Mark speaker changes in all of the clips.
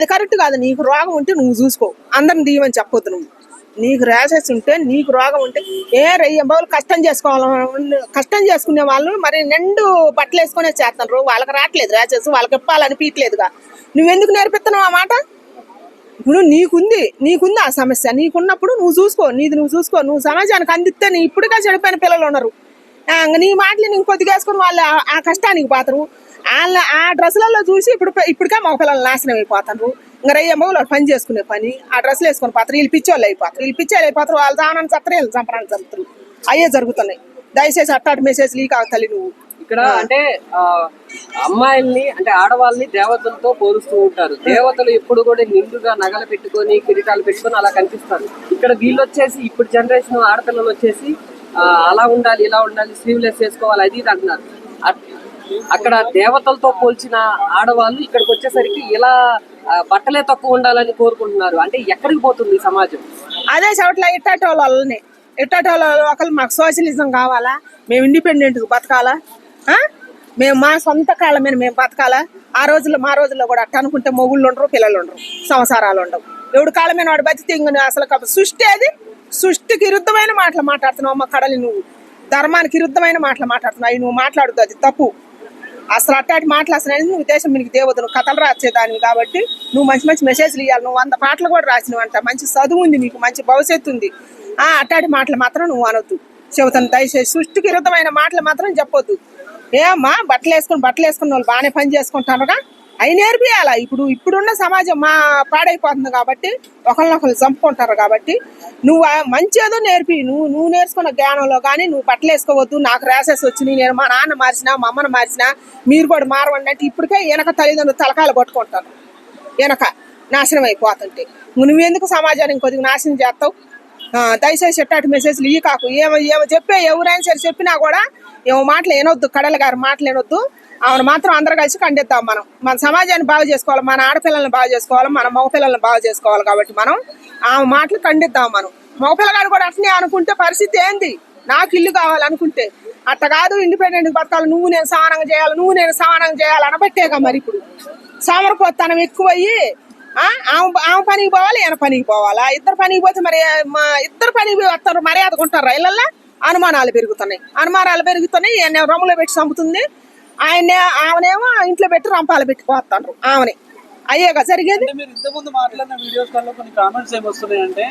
Speaker 1: అది కరెక్ట్ కాదు. నీకు రోగం ఉంటే నువ్వు చూసుకో. అందరిని దీవని చెప్పొద్దు నువ్వు. నీకు ర్యాషెస్ ఉంటే నీకు రోగం ఉంటే ఏ రయ్యం బాబులు కష్టం చేసుకోవాలి కష్టం చేసుకునే వాళ్ళు మరి నిండు బట్టలు వేసుకునే చేస్తున్నారు. వాళ్ళకి రావట్లేదు ర్యాషెస్ వాళ్ళకి ఇప్పాలనిపించలేదుగా నువ్వెందుకు నేర్పిస్తున్నావు ఆ మాట? ఇప్పుడు నీకుంది. నీకుంది ఆ సమస్య? నీకున్నప్పుడు నువ్వు చూసుకో. నీది నువ్వు చూసుకో. నువ్వు సమాజానికి అందిస్తే నీ ఇప్పుడుగా చెడిపోయిన పిల్లలు ఉన్నారు. నీ మాటలు నేను కొద్దిగా వేసుకుని వాళ్ళు ఆ- కష్టానికి పాత్రవు. వాళ్ళ ఆ డ్రెస్సులలో చూసి ఇప్పుడు ఇప్పటికే మగ పిల్లలు నాశనం అయిపోతారు. ఇంకా రయ్య మగలు పని చేసుకునే పని ఆ డ్రెస్సులు వేసుకొని పోతారు. వీళ్ళు పిచ్చోళ్ళు అయిపోతారు. వీళ్ళు పిచ్చోళ్ళు అయిపోతారు వాళ్ళు దానాన్ని చత్తరు వీళ్ళు చంపడానికి చంపుతారు. అయ్యే జరుగుతున్నాయి. దయచేసి అట్టాటి మెసేజ్ లీక్ తల్లి నువ్వు.
Speaker 2: ఇక్కడ అంటే ఆ, అమ్మాయిల్ని అంటే ఆడవాళ్ళని దేవతలతో పోలుస్తూ ఉంటారు. దేవతలు ఎప్పుడు కూడా నిండుగా నగలు పెట్టుకొని కిరీటాలు పెట్టుకొని అలా కనిపిస్తారు. ఇక్కడ వీళ్ళు వచ్చేసి ఇప్పుడు జనరేషన్ ఆడపిల్లలు వచ్చేసి అలా ఉండాలి ఇలా ఉండాలి స్లీవ్లెస్ వేసుకోవాలి అది ఇది అంటున్నారు. అట్- అక్కడ దేవతలతో పోల్చిన ఆడవాళ్ళు ఇక్కడికి వచ్చేసరికి ఇలా బట్టలే తక్కువ ఉండాలని కోరుకుంటున్నారు. అంటే ఎక్కడికి పోతుంది సమాజం?
Speaker 1: అదే చోట్ల ఇట్టాటోళ్ళ వాళ్ళని ఇట్టాటోళ్ళ ఒకళ్ళు మాకు సోషలిజం కావాలా? మేము ఇండిపెండెంట్గా బతకాలా? మేము మా సొంత కాళ్ళ మీద మేము బతకాలా? ఆ రోజుల్లో మా రోజుల్లో కూడా అట్ట అనుకుంటే మొగుళ్ళు ఉండరు పిల్లలు ఉండరు సంసారాలు ఉండవు. ఎవడు కాళ్ళ మీద వాడు బతికితే అసలు కాదు. సృష్టి అది సృష్టికి విరుద్ధమైన మాటలు మాట్లాడుతున్నావు అమ్మ కడలి నువ్వు. ధర్మానికి విరుద్ధమైన మాటలు మాట్లాడుతున్నావు అవి నువ్వు మాట్లాడుతూ అది తప్పు. అసలు అట్టాటి మాటలు అసలు అనేది ఉద్దేశం మీకు దేవత కథలు రాసేదానివి కాబట్టి నువ్వు మంచి మంచి మెసేజ్లు ఇవ్వాలి నువ్వు వంద పాటలు కూడా రాసినవి అంట మంచి చదువు ఉంది నీకు మంచి భవిష్యత్తు ఉంది. ఆ అట్టాటి మాటలు మాత్రం నువ్వు అనొద్దు. చెబుతాను దయచేసి సృష్టికి విరుద్ధమైన మాటలు మాత్రం చెప్పొద్దు. ఏమ్మా? బట్టలు వేసుకుని బట్టలు వేసుకున్న వాళ్ళు బాగానే పని చేసుకుంటారుగా అవి నేర్పియాలా? ఇప్పుడు ఇప్పుడున్న సమాజం మా పాడైపోతుంది కాబట్టి ఒకరినొకరు చంపుకుంటారు కాబట్టి నువ్వు మంచి ఏదో నేర్పి. నువ్వు నువ్వు నేర్చుకున్న జ్ఞానంలో కానీ నువ్వు బట్టలు వేసుకోవద్దు నాకు ర్యాసెస్ వచ్చినాయి. నేను మా నాన్న మార్చినా మా అమ్మను మార్చినా మీరు కూడా మారవండి అంటే ఇప్పటికే వెనక తల్లిదండ్రులు తలకాయలు పట్టుకుంటారు. వెనక నాశనం అయిపోతుంటే. నువ్వెందుకు సమాజానికి కొద్దిగా నాశనం చేస్తావు? దయచేసి ఎట్టాటి మెసేజ్లు ఈ కాకు. ఏమో ఏమో చెప్పే ఎవరైనా సరే చెప్పినా కూడా ఏమో మాటలు వినొద్దు కడల గారు మాటలు వినొద్దు. ఆమెను మాత్రం అందరు కలిసి ఖండిద్దాం మనం. మన సమాజాన్ని బాగు చేసుకోవాలి మన ఆడపిల్లల్ని బాగు చేసుకోవాలి మన మగపిల్లల్ని బాగు చేసుకోవాలి కాబట్టి మనం ఆమె మాటలు ఖండిద్దాం మనం. మగపిల్లగాడు కూడా అట్నే అనుకుంటే పరిస్థితి ఏంది? నాకు ఇల్లు కావాలనుకుంటే. అట్ట కాదు ఇండిపెండెంట్ బతకాలి నువ్వు నేను సమానంగా చేయాలి నువ్వు నేను సమానంగా చేయాలి అనబట్టేగా మరి ఇప్పుడు. సోమరపోతనం ఎక్కువయ్యి ఆమె ఆమె పనికి పోవాలి ఈయన పనికి పోవాలా? ఇద్దరు పనికి పోతే మరి మా ఇద్దరు పనికి పోయి వస్తారు మర్యాద కొంటారు? ఇళ్ళల్లో అనుమానాలు పెరుగుతున్నాయి. అనుమానాలు పెరుగుతున్నాయి ఈయన రొమ్మలో పెట్టి చంపుతుంది. ఆయన ఆమెనేమో ఇంట్లో పెట్టి రంపాలు పెట్టి పోతారు ఆమెని అయ్యేగా జరిగేది?
Speaker 3: అంటే మీరు ఇంతకుముందు మాట్లాడిన వీడియోస్ వల్ల కొన్ని కామెంట్స్ ఏమి వస్తున్నాయి అంటే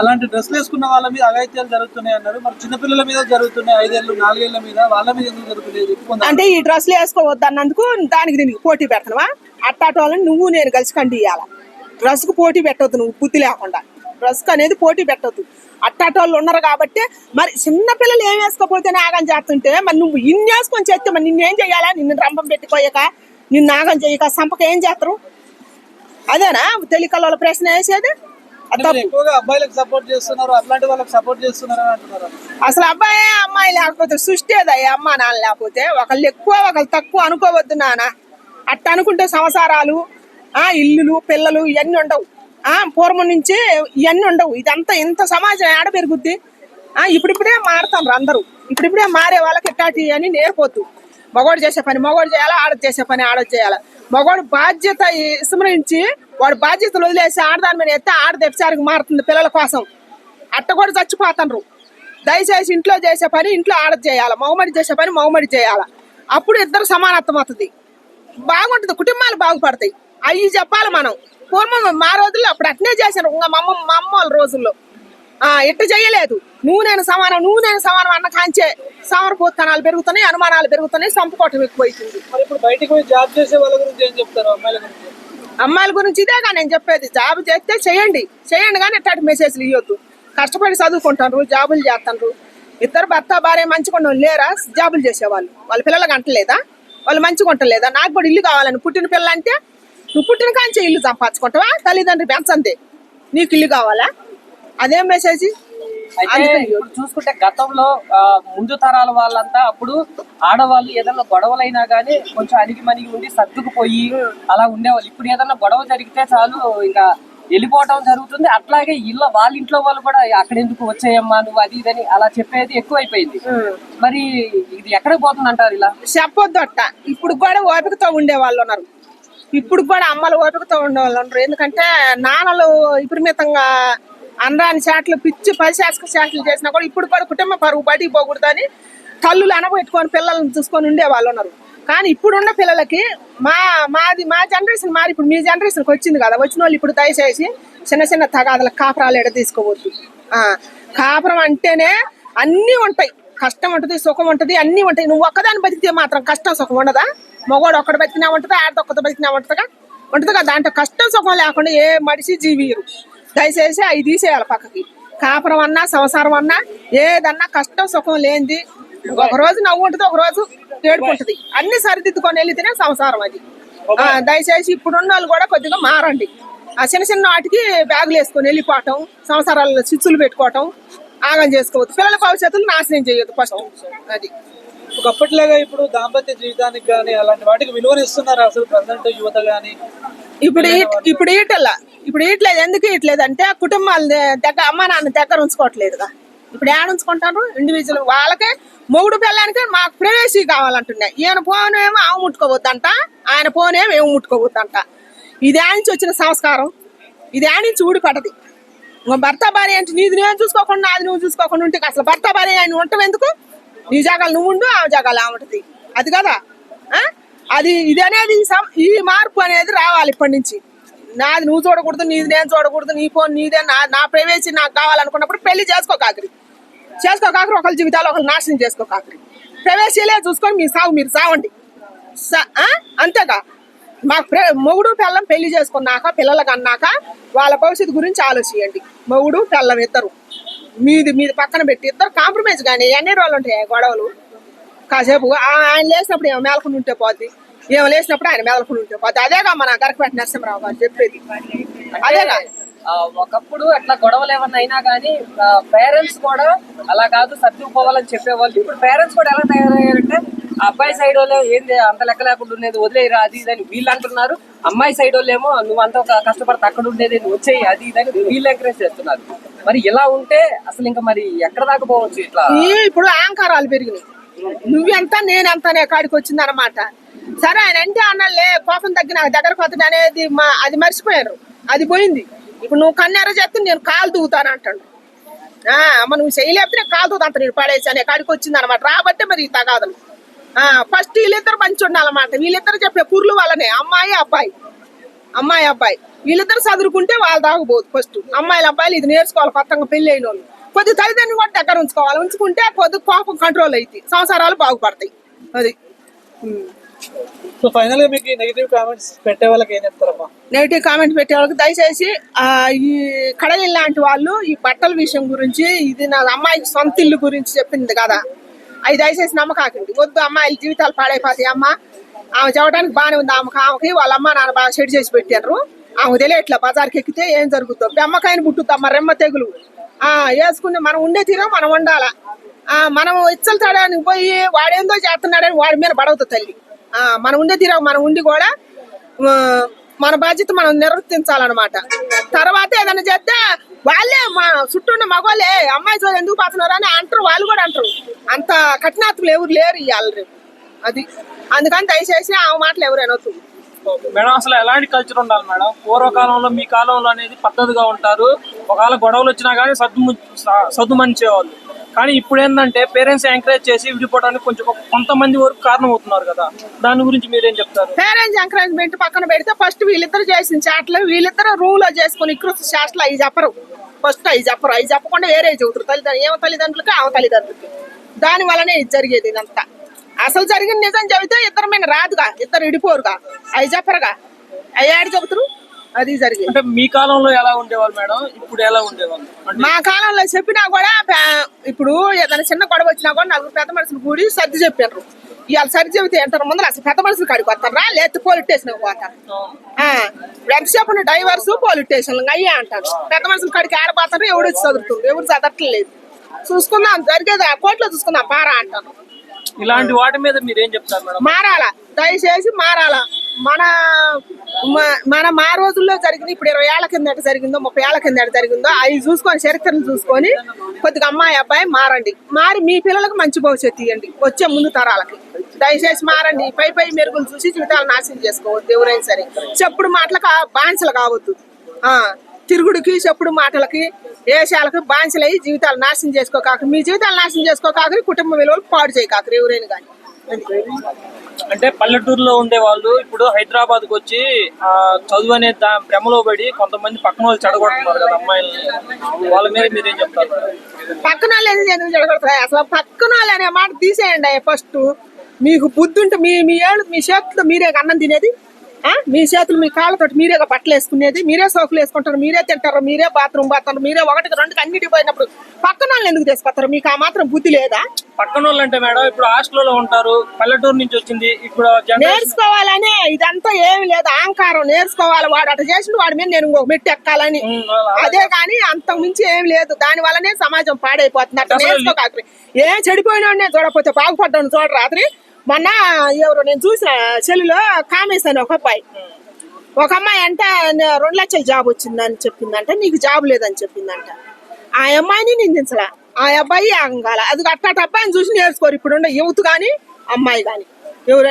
Speaker 3: అలాంటి డ్రెస్లు వేసుకున్న వాళ్ళ మీద అఘాయిత్యాలు జరుగుతున్నాయి అన్నారు. మరి చిన్నపిల్లల మీద జరుగుతున్నాయి ఐదేళ్ళు నాలుగేళ్ళ మీద వాళ్ళ మీద ఎందుకు జరుగుతున్నాయి
Speaker 1: అంటే ఈ డ్రెస్సులు వేసుకోవద్దు అన్నందుకు దానికి దీనికి పోటీ పెడతావా? అట్టాటి వాళ్ళని నువ్వు నేను కలిసి కండి ఇవ్వాలి డ్రెస్కు పోటీ పెట్టొద్దు నువ్వు బుద్ధి లేకుండా. డ్రెస్కి అనేది పోటీ పెట్టొద్దు. అట్టాటి వాళ్ళు ఉన్నారు కాబట్టి మరి చిన్న పిల్లలు ఏం వేసుకోపోతే నాగం చేస్తుంటే మరి నువ్వు ఇన్ని వేసుకొని చేస్తే మరి నిన్నేం చేయాలా నిన్ను రంపం పెట్టుకోయక నిన్ను నాగం చేయక సంపక ఏం చేస్తారు? అదేనా? తెలికల ప్రశ్న వేసేది?
Speaker 3: ఎక్కువగా అబ్బాయిలకు సపోర్ట్ చేస్తున్నారు అట్లాంటి వాళ్ళకి సపోర్ట్ చేస్తున్నారు అంటున్నారు.
Speaker 1: అసలు అబ్బాయి అమ్మాయి లేకపోతే సృష్టి అయ్యా అమ్మ నాన్న లేకపోతే ఒకళ్ళు ఎక్కువ ఒకళ్ళు తక్కువ అనుకోవద్దు నాన్న. అట్ట అనుకుంటే సంసారాలు ఆ ఇల్లులు పిల్లలు ఇవన్నీ ఉండవు. ఆ పూర్వం నుంచి ఇవన్నీ ఉండవు. ఇదంతా ఇంత సమాజం ఆడ పెరుగుద్ది? ఆ ఇప్పుడిప్పుడే మారుతారు అందరూ. ఇప్పుడిప్పుడే మారే వాళ్ళకి ఎట్టాటి అని నేర్పోద్దు. మగవాడు చేసే పని మగవాడు చేయాలా ఆడ చేసే పని ఆడ చేయాలా. మగవాడు బాధ్యత విస్మరించి వాడు బాధ్యతలు వదిలేసి ఆడదాని మీద ఎత్తే ఆడ దెప్సారికి మారుతుంది పిల్లల కోసం. అట్ట కూడా చచ్చిపోతున్నారు దయచేసి ఇంట్లో చేసే పని ఇంట్లో ఆడ చేయాలి మగమడి చేసే పని మగమడి చేయాలి. అప్పుడు ఇద్దరు సమానత్వం అవుతుంది. బాగుంటుంది కుటుంబాలు బాగుపడతాయి. అవి చెప్పాలి మనం. పూర్వం మా రోజుల్లో అప్పుడు అట్నే చేశారు. ఇంకా మా అమ్మ మా అమ్మ వాళ్ళ రోజుల్లో. ఇట్ట చేయలేదు. నువ్వు నేను సమానం నువ్వు నేను సమానం అన్న కాంచే సమరపోతనాలు పెరుగుతున్నాయి అనుమానాలు పెరుగుతున్నాయి సంపుకోవటం ఎక్కువైతుంది.
Speaker 3: మరి ఇప్పుడు బయటకు పోయి జాబ్ చేసే వాళ్ళ గురించి ఏం చెప్తారు అమ్మాయిల గురించి?
Speaker 1: అమ్మాయిల గురించి ఇదేగా నేను చెప్పేది జాబ్ చేస్తే చేయండి చేయండి కానీ ఇట్లాంటి మెసేజ్లు ఇవ్వద్దు కష్టపడి చదువుకుంటారు జాబులు చేస్తారు ఇద్దరు భర్త భార్య మంచిగా లేరా? జాబులు చేసేవాళ్ళు. వాళ్ళ పిల్లలకు అంటలేదా? వాళ్ళు మంచిగా ఉండలేదా? నాకు కూడా ఇల్లు కావాలని పుట్టిన పిల్ల అంటే నువ్వు పుట్టిన కాంచే ఇల్లు సంపాదించుకుంటావా? తల్లిదండ్రులు పెంచండి నీకు ఇల్లు కావాలా? అదేం మెసేజ్
Speaker 2: అయితే ఇప్పుడు చూసుకుంటే గతంలో ముందు తరాల వాళ్ళంతా అప్పుడు ఆడవాళ్ళు ఏదైనా గొడవలైనా గానీ కొంచెం అణిగి మణిగి ఉండి సర్దుకుపోయి అలా ఉండేవాళ్ళు. ఇప్పుడు ఏదైనా గొడవ జరిగితే చాలు ఇంకా వెళ్ళిపోవటం జరుగుతుంది. అట్లాగే ఇళ్ళ వాళ్ళ ఇంట్లో వాళ్ళు కూడా అక్కడ ఎందుకు వచ్చాయమ్మా నువ్వు అది ఇదని అలా చెప్పేది ఎక్కువైపోయింది. మరి ఇది ఎక్కడికి పోతుంది అంటారు ఇలా?
Speaker 1: చెప్పొద్దు అట్ట ఇప్పుడు కూడా ఓపికతో ఉండే వాళ్ళు ఉన్నారు. ఇప్పుడు కూడా అమ్మలు ఓపికతో ఉండేవాళ్ళు ఉండరు ఎందుకంటే నాన్నలు విపరీతంగా అనరాని చాట్లు పిచ్చి పరిశాసక చాట్లు చేసినా కూడా ఇప్పుడు కూడా కుటుంబ పరువు బయటికి పోకూడదని తల్లులు అనబెట్టుకొని పిల్లల్ని చూసుకొని ఉండే వాళ్ళు ఉన్నారు. కానీ ఇప్పుడున్న పిల్లలకి మా మాది మా జనరేషన్ మారి ఇప్పుడు మీ జనరేషన్కి వచ్చింది కదా వచ్చిన వాళ్ళు ఇప్పుడు దయచేసి చిన్న చిన్న తగాదల కాపురాలు ఎడ తీసుకోవద్దు. ఆ, కాపురం అంటేనే అన్నీ ఉంటాయి. కష్టం ఉంటుంది సుఖం ఉంటుంది అన్నీ ఉంటాయి. నువ్వు ఒక్కదాన్ని బతికితే మాత్రం కష్టం సుఖం ఉండదా? మగవాడు ఒక్కడు బతికినా ఉంటుందా? ఆడది ఒక్కటి బతికినా ఉంటుందిగా కదా దాంట్లో కష్టం సుఖం లేకుండా ఏ మనిషి జీవియరు. దయచేసి అవి తీసేయాలి పక్కకి. కాపురం అన్నా సంసారం అన్నా ఏదన్నా కష్టం సుఖం లేనిది. ఒక రోజు నవ్వు ఉంటుంది ఒక రోజు ఏడుపు ఉంటుంది. అన్ని సరిదిద్దుకొని వెళ్తేనే సంసారం అది. దయచేసి ఇప్పుడున్న వాళ్ళు కూడా కొద్దిగా మారండి. ఆ చిన్న చిన్న వాటికి బ్యాగులు వేసుకొని వెళ్ళిపోవటం సంసారాల్లో చిచ్చులు పెట్టుకోవటం ఆగం చేసుకోవద్దు. పిల్లల భవిష్యత్తులు నాశనం చేయొద్దు ఫస్ట్ అది.
Speaker 3: ఒకప్పటిలాగా ఇప్పుడు దాంపత్య జీవితానికి కానీ అలాంటి వాటికి విలువనిస్తున్నారు అసలు ప్రజెంట్ యువత కానీ
Speaker 1: ఇప్పుడు ఇప్పుడు ఈటల్లా ఇప్పుడు ఇట్లేదు ఎందుకు ఇట్లేదు అంటే కుటుంబాల దగ్గర అమ్మ నాన్న దగ్గర ఉంచుకోవట్లేదుగా. ఇప్పుడు ఏడ ఉంచుకుంటారు? ఇండివిజువల్ వాళ్ళకే మొగుడు పిల్లానికి మాకు ప్రైవేసీ కావాలంటున్నాయి ఈయన ఫోన్ ఏమో ఆమె ముట్టుకోవద్దంట ఆయన ఫోన్ ఏమో ఏమి ముట్టుకోవద్దంట ఇది నుంచి వచ్చిన సంస్కారం. ఇది నుంచి ఊడిపడది. భర్త భార్య అంటే నీది నేను చూసుకోకుండా అది నువ్వు చూసుకోకుండా ఉంటే అసలు భర్త భార్య ఆయన ఉండటం ఎందుకు? నీ జాగాలు నువ్వు ఉండు ఆ జాగాలు ఆమె ఉంటుంది. అది కదా? అది ఇది అనేది సం- ఈ మార్పు అనేది రావాలి ఇప్పటి నుంచి. నాది నువ్వు చూడకూడదు నీది నేను చూడకూడదు నీ ఫోన్ నీదే నా నా ప్రైవేసీ నాకు కావాలనుకున్నప్పుడు పెళ్ళి చేసుకో కాకరి. చేసుకో కాకరి ఒకరి జీవితాలు ఒకరు నాశనం చేసుకో కాకరి. ప్రైవేసీలే చూసుకొని మీ సాగు మీరు సావండి. అంతేగా. మాకు మొగుడు పిల్లం పెళ్ళి చేసుకున్నాక పిల్లలకు అన్నాక వాళ్ళ భవిష్యత్తు గురించి ఆలోచించండి. మొగుడు పిల్లం ఇద్దరు. మీది మీది పక్కన పెట్టి ఇద్దరు కాంప్రమైజ్ కానీ ఎన్ని రోజులు ఉంటాయి ఆ గొడవలు? కాసేపు ఆయన లేచినప్పుడు ఏమో ఉంటే పోద్ది. ఏమో లేచినప్పుడు ఆయన మేలకొని ఉంటే పోద్ది అదేగా మన గరకపేట నరసింహరావు గారు చెప్పేది. అదేగా
Speaker 2: ఒకప్పుడు అట్లా గొడవలు ఏమన్నా అయినా కానీ పేరెంట్స్ కూడా అలా కాదు సర్దుకుపోవాలని చెప్పేవాళ్ళు. ఇప్పుడు పేరెంట్స్ కూడా ఎలా తయారయ్యారంటే ఆ అబ్బాయి సైడ్ వాళ్ళు ఏంది అంత లెక్క లేకుండా ఉండేది వదిలేయరా అది ఇది అని వీళ్ళు అంటున్నారు. అమ్మాయి సైడ్ వాళ్ళు ఏమో నువ్వు అంత ఒక కష్టపడితే అక్కడ ఉండేది వచ్చేయి అది ఇది అని వీళ్ళు ఎంకరేజ్ చేస్తున్నారు. మరి ఇలా ఉంటే అసలు ఇంకా మరి ఎక్కడ దాకా పోవచ్చు ఇట్లా?
Speaker 1: ఇప్పుడు అహంకారాలు పెరిగినాయి. నువ్వెంత నేనెంత కాడికి వచ్చింది అనమాట సరే ఆయన అంటే అన్నలే కోపం తగ్గి నాకు దగ్గరకు వస్తుంది అనేది మా అది మర్చిపోయారు. అది పోయింది. ఇప్పుడు నువ్వు కన్నెర చేస్తే నేను కాలు దూగుతాను అంటాడు. ఆ, అమ్మ నువ్వు చేయలేకపోతే నేను కాలు దూతా అంత నేను పడేసి అనే కాడికి వచ్చింది అనమాట. రాబట్టే మరి ఈ తగాదలు. ఫస్ట్ వీళ్ళిద్దరు మంచి ఉండాలన్నమాట. వీళ్ళిద్దరు చెప్పే కుర్లు వాళ్ళనే అమ్మాయి అబ్బాయి. అమ్మాయి అబ్బాయి. వీళ్ళిద్దరు చదువుకుంటే వాళ్ళు తాగబోదు ఫస్ట్. అమ్మాయిల అబ్బాయిలు ఇది నేర్చుకోవాలి కొత్తగా పెళ్ళి అయిన వాళ్ళు. కొద్ది తల్లిదండ్రులు కూడా దగ్గర ఉంచుకోవాలి. ఉంచుకుంటే కొద్ది కోపం కంట్రోల్ అవుతాయి. సంసారాలు బాగుపడతాయి. అది.
Speaker 3: సో ఫైనల్గా మీకు నెగిటివ్ కామెంట్స్ పెట్టే వాళ్ళకి ఏం చెప్తారమ్మా?
Speaker 1: నెగిటివ్ కామెంట్ పెట్టే వాళ్ళకి దయచేసి ఆ, ఈ కడలి లాంటి వాళ్ళు ఈ బట్టల విషయం గురించి ఇది నా అమ్మాయి సొంత ఇల్లు గురించి చెప్పింది కదా. అవి దయచేసి నమ్మకాకండి వద్దు అమ్మాయిల జీవితాలు పాడైపోతాయి అమ్మ. ఆమె చెప్పడానికి బాగానే ఉంది ఆమెకు ఆమెకి వాళ్ళ అమ్మ నాన్న బాగా సెట్ చేసి పెట్టారు. ఆమె తెలియట్లా బజార్కి ఎక్కితే ఏం జరుగుతుందో. బెమ్మకాయని పుట్టుద్దమ్మ రెమ్మ తెగులు. ఆ వేసుకుని మనం ఉండే తీరం మనం ఉండాలా? ఆ మనం ఇచ్చలు తడానికి పోయి వాడేందో చేస్తున్నాడని వాడి మీద పడవద్దు తల్లి. మనం ఉండే తీరా మనం ఉండి కూడా మన బాధ్యత మనం నిర్వర్తించాలన్నమాట. తర్వాత ఏదైనా చేస్తే వాళ్ళే మా చుట్టూ ఉన్న మగవాళ్ళే అమ్మాయి చోరు ఎందుకు పోతున్నారు అని అంటారు వాళ్ళు కూడా అంటారు. అంత కఠినాత్మలు ఎవరు లేరు ఇవాళ అది. అందుకని దయచేసి ఆ మాటలు ఎవరు అనొద్దు.
Speaker 4: మేడం అసలు ఎలాంటి కల్చర్ ఉండాలి మేడం? పూర్వకాలంలో మీ కాలంలో అనేది పద్ధతిగా ఉంటారు. ఒకవేళ గొడవలు వచ్చినా కానీ సర్దు సర్దు మంచేవాళ్ళు కానీ ఇప్పుడు ఏంటంటే పేరెంట్స్ ఎంకరేజ్ చేసి విడిపోవడానికి కొంచెం కొంతమంది వరకు కారణం అవుతున్నారు కదా. దాని గురించి మీరేం చెప్తారు?
Speaker 1: పేరెంట్స్ ఎంకరేజ్మెంట్ పక్కన పెడితే ఫస్ట్ వీళ్ళిద్దరు చేసిన చాట్లు వీళ్ళిద్దరు రూమ్లో చేసుకుని ఇకృత చాట్లు అవి చెప్పరు. ఫస్ట్ అవి చెప్పరు. అవి చెప్పకుండా వేరే చెబుతారు తల్లిదండ్రులు ఏమో తల్లిదండ్రులకి ఆమె తల్లిదండ్రులకి. దాని వల్లనే ఇది జరిగేది ఇదంతా. అసలు జరిగిన నిజం చెబితే ఇద్దరు మీద రాదుగా ఇద్దరు ఇడిపోరుగా అవి చెప్పరుగా. అవి ఆడి చెబుతారు? అది జరిగేది.
Speaker 4: అంటే మీ కాలంలో ఎలా ఉండేవాళ్ళు మేడం? ఇప్పుడు ఎలా ఉండేవాళ్ళు?
Speaker 1: మా కాలంలో చెప్పినా కూడా ఇప్పుడు ఏదైనా చిన్న గొడవ వచ్చినా కూడా నలుగురు పెద్ద మనుషులు కూడి సర్ది చెప్పారు ఇవాళ సర్ది చెబితే ఎంటారు ముందు అసలు పెద్ద మనుషులు కాడికి వస్తారా? లేకపోతే పోలీస్ స్టేషన్ పోతారు? ఎంతసేపు డైవర్స్ పోలీస్ స్టేషన్ అయ్యే అంటారు. పెద్ద మనుషుల కాడికి ఆడపోతారు ఎవడు వచ్చి చదువుతుంది ఎవరు చదవట్లేదు. చూసుకుందాం జరిగేది ఆ కోర్టులో చూసుకుందాం పారా అంటారు.
Speaker 4: ఇలాంటి వాటి మీద మీరేం చెప్తారు మేడం?
Speaker 1: మారాలా? దయచేసి మారాలా? మన మన మా రోజుల్లో జరిగింది ఇప్పుడు ఇరవై ఏళ్ళ కిందట జరిగిందో ముప్పై ఏళ్ళ కిందట జరిగిందో అవి చూసుకొని చరిత్రను చూసుకొని కొద్దిగా అమ్మాయి అబ్బాయి మారండి. మారి మీ పిల్లలకు మంచి భవిష్యత్తు ఇవ్వండి వచ్చే ముందు తరాలకి. దయచేసి మారండి. పై పై మెరుగులు చూసి జీవితాలు నాశనం చేసుకోవద్దు ఎవరైనా సరే. చెప్పుడు మాటలకు బాన్సలు కావద్దు. తిరుగుడికి చెప్పుడు మాటలకి వేషాలకు బానిసలై జీవితాలు నాశనం చేసుకోకాక మీ జీవితాలు నాశనం చేసుకోకాక కుటుంబ విలువలు పాడు చేయకాకరు ఎవరైనా కానీ.
Speaker 4: అంటే పల్లెటూరులో ఉండే వాళ్ళు ఇప్పుడు హైదరాబాద్కు వచ్చి చదువు అనే దా భ్రమలో పడి కొంతమంది పక్కన వాళ్ళు చెడగొడుతున్నారు కదా అమ్మాయిల్ని. వాళ్ళ మీద మీరేం చెప్తారు?
Speaker 1: పక్కన వాళ్ళు ఎందుకు ఎందుకు చెడగొడతారు అసలు పక్కన వాళ్ళు అనే మాట తీసేయండి ఫస్ట్. మీకు బుద్ధి ఉంటే మీ మీ ఏళ్ళు మీ చేతిలో మీరే అన్నం తినేది. మీ చేతులు మీ కాళ్ళతో మీరే బట్టలు వేసుకునేది. మీరే సోకులు వేసుకుంటారు మీరే తింటారు మీరే బాత్రూమ్ పోతారు మీరే ఒకటికి రెండు అన్నిటికి పోయినప్పుడు పక్కన వాళ్ళు ఎందుకు తీసుకొస్తారు? మీకు ఆ మాత్రం బుద్ధి లేదా?
Speaker 4: పక్కన వాళ్ళు అంటే మేడం ఇప్పుడు హాస్టల్లో ఉంటారు పల్లెటూరు నుంచి వచ్చింది ఇప్పుడు
Speaker 1: నేర్చుకోవాలనే ఇదంతా ఏమి లేదు అహంకారం. నేర్చుకోవాలి వాడు అటు చేసిన వాడి మీద నేను ఇంకొక మెట్టు ఎక్కాలని. అదే కానీ అంతకు మించి ఏం లేదు. దాని వల్లనే సమాజం పాడైపోతుంది. అట్లా నేర్చుకోకాకరి ఏం చెడిపోయినా చూడకపోతే బాగుపడ్డాను చూడ రాత్రి. మొన్న ఎవరు నేను చూసిన చెల్లిలో కామేశ్ అని ఒక అబ్బాయి. ఒక అమ్మాయి అంటే రెండు లక్షల జాబ్ వచ్చిందని చెప్పిందంట నీకు జాబ్ లేదని చెప్పిందంట. ఆ అమ్మాయిని నిందించలా. ఆ అబ్బాయి అంగాల అది అట్టాటి అబ్బాయిని చూసి నేర్చుకోరు. ఇప్పుడున్న యూత్ కానీ అమ్మాయి కానీ ఎవరు